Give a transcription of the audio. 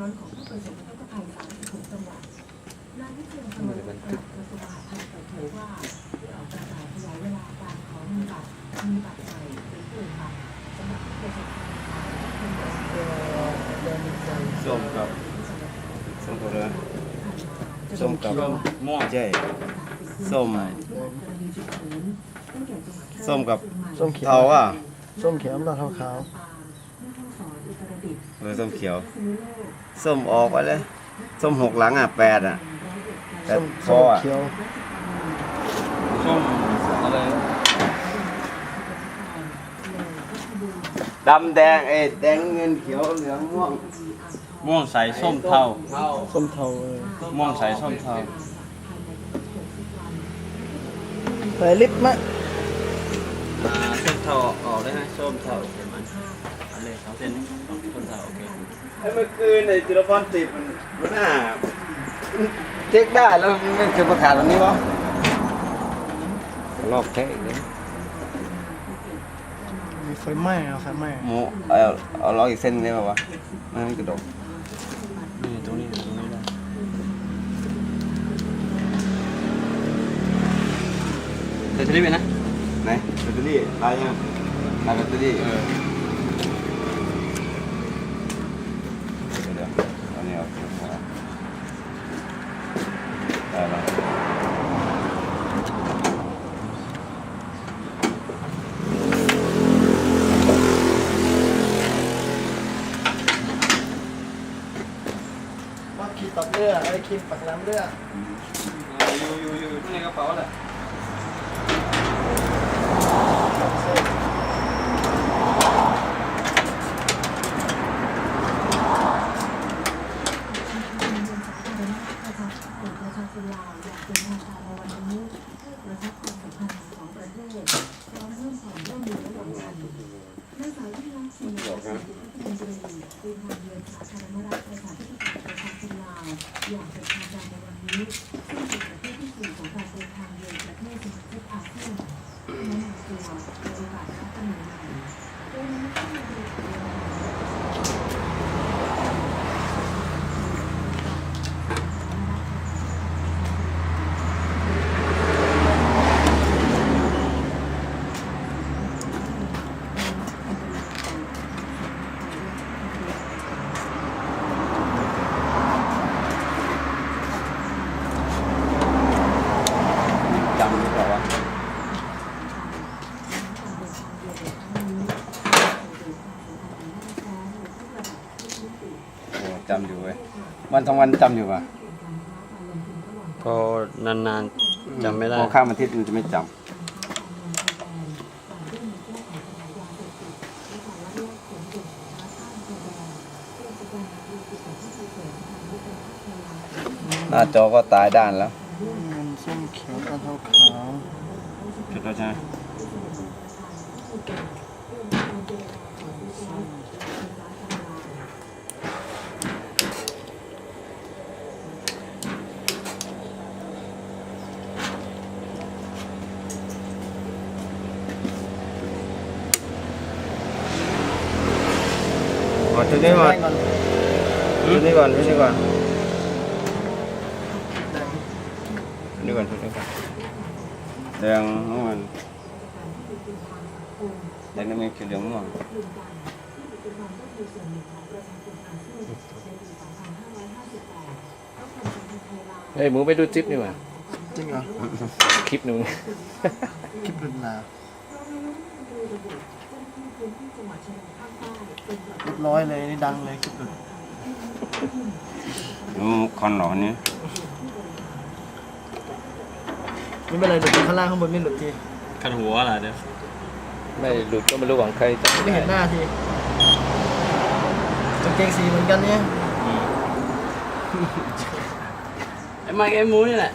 ร้อนของผู้ประสบอุทกภัย36จังหวัดนายวิเชียรกมลปลัดกระทรวงมหาดไทยเปิดเผยว่าได้ออกประกาศขยายเวลาการขอมีบัตรมีบัตรใหม่หรือเปลี่ยนบัตรสำหรับผู้ประสบภัยที่เป็นส้มกับส้มกับอะไรส้มกับม่วงใช่ส้มส้มกับส้มเขียวเทาอะส้มเขียวน้ำตาลขาว เออส้มเขียว ส้มออกไปเลย ส้มหกหลังอะแปดอะๆแต่ส้มคส้อมอะเขียวส้มอะไรดำแดงเอ้ยแดงเงินเขียวเหลืองม่วงม่วงใสส้มเทาส้มเทาเออม่วงใสส้มเทาใส่ลิปมะอ่าส้มเทาออกได้ไหมส้มเทาเห็นไหมอัน เลยสองเส้นส้มเทาโอเคไอ้เมื่อคืนไอ้จิรพรติดมันมันน่าเช็คได้แล้วมันไม่เคยประกาศแบบนี้วะลอกแท้อีกเลยมีไฟไหม้เอาไฟไหม้หมูเอาเอาลอกอีกเส้นได้ป่าวะไม่ให้กระดกนี่ตรงนี้ตรงนี้ได้เดี๋ยวจะรีบไปนะไหนแบตเตอรี่ตายยังตายแบตเตอรี่เออ เดี๋ยวๆเอาเนี่ยเอาขึ้นมาได้แล้ วว่าขีดตัดเลือดไอ้ครีมปักน้ำเลือดอยู่อยู่อยู่ในกระเป๋าแหละชาชนลาวอยากเป็นทางการในวันนี้เพื่อกระชับความสัมพันธ์ของประเทศพร้อมเพิ่มความร่วมมือระหว่างกันนางสาวยิ่งรักษณ์ชินวัตรสิริพันธ์เดินทางเยือนสาธารณรัฐประชาธิปไตยประชาชนลาวอย่างเป็นทางการในวันนี้ซึ่งเป็นประเทศที่สี่ของการเดินทางเยือนประเทศสมาชิกอาเซียนแนะนำตัวในโอกาสรับตำแหน่งใหม่โดยในที่มาดูตัว จำหรือเปล่าวะโอ้ จำอยู่เว้ยวันทั้งวันจำอยู่ป่ะพอนานๆจำไม่ได้ พอข้ามอาทิตย์มันจะไม่จำหน้าจอก็ตายด้านแล้วเงินส้มเขียวน้ำตาลขาวจุดแล้วใช่ไหม อ๋อชุดนี้ก่อนแรก่อนชุดนี้ก่อนชุดนี้ก่อนชุดนี้ก่อนชุดนี้ก่อนแดงน้ำมันแดงน้ำมันเขียวเหลืองม่วงเฮ้ยมึงไปดูจิ๊บนี่หว่าจริงเหรอคลิปหนึ่งคลิปรุนนาเรียบร้อยเลยนี่ดังเลยคลิปหลุดอืมคอนเหรออันนี้ไม่เป็นไรหลุดข้างล่างข้างบนไม่หลุดทีขันหัวอะไรเดี๋ยวไม่หลุดก็ไม่รู้ของใครจะไม่เห็นหน้าทีกางเกงสีเหมือนกันเนี่ยไอ้ไมค์ไอ้หมูนี่แหละ